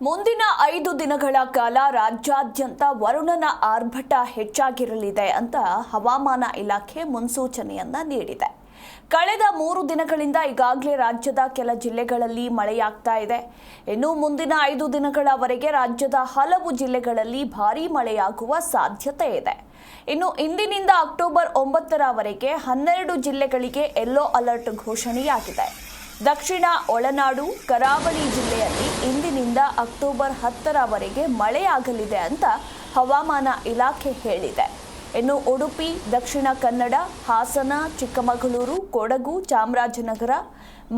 ಮುಂದಿನ ಐದು ದಿನಗಳ ಕಾಲ ರಾಜ್ಯಾದ್ಯಂತ ವರುಣನ ಆರ್ಭಟ ಹೆಚ್ಚಾಗಿರಲಿದೆ ಅಂತ ಹವಾಮಾನ ಇಲಾಖೆ ಮುನ್ಸೂಚನೆಯನ್ನ ನೀಡಿದೆ. ಕಳೆದ ಮೂರು ದಿನಗಳಿಂದ ಈಗಾಗಲೇ ರಾಜ್ಯದ ಕೆಲ ಜಿಲ್ಲೆಗಳಲ್ಲಿ ಮಳೆಯಾಗ್ತಾ ಇದೆ. ಇನ್ನು ಮುಂದಿನ ಐದು ದಿನಗಳವರೆಗೆ ರಾಜ್ಯದ ಹಲವು ಜಿಲ್ಲೆಗಳಲ್ಲಿ ಭಾರೀ ಮಳೆಯಾಗುವ ಸಾಧ್ಯತೆ ಇದೆ. ಇನ್ನು ಇಂದಿನಿಂದ ಅಕ್ಟೋಬರ್ ಒಂಬತ್ತರವರೆಗೆ ಹನ್ನೆರಡು ಜಿಲ್ಲೆಗಳಿಗೆ ಯೆಲ್ಲೋ ಅಲರ್ಟ್ ಘೋಷಣೆಯಾಗಿದೆ. ದಕ್ಷಿಣ ಒಳನಾಡು, ಕರಾವಳಿ ಜಿಲ್ಲೆಯಲ್ಲಿ ಇಂದಿನಿಂದ ಅಕ್ಟೋಬರ್ ಹತ್ತರವರೆಗೆ ಮಳೆಯಾಗಲಿದೆ ಅಂತ ಹವಾಮಾನ ಇಲಾಖೆ ಹೇಳಿದೆ. ಇನ್ನು ಉಡುಪಿ, ದಕ್ಷಿಣ ಕನ್ನಡ, ಹಾಸನ, ಚಿಕ್ಕಮಗಳೂರು, ಕೊಡಗು, ಚಾಮರಾಜನಗರ,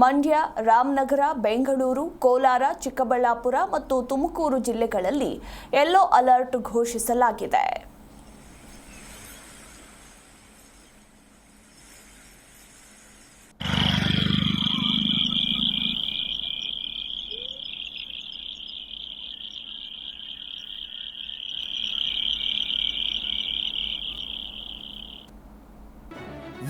ಮಂಡ್ಯ, ರಾಮನಗರ, ಬೆಂಗಳೂರು, ಕೋಲಾರ, ಚಿಕ್ಕಬಳ್ಳಾಪುರ ಮತ್ತು ತುಮಕೂರು ಜಿಲ್ಲೆಗಳಲ್ಲಿ ಯೆಲ್ಲೋ ಅಲರ್ಟ್ ಘೋಷಿಸಲಾಗಿದೆ.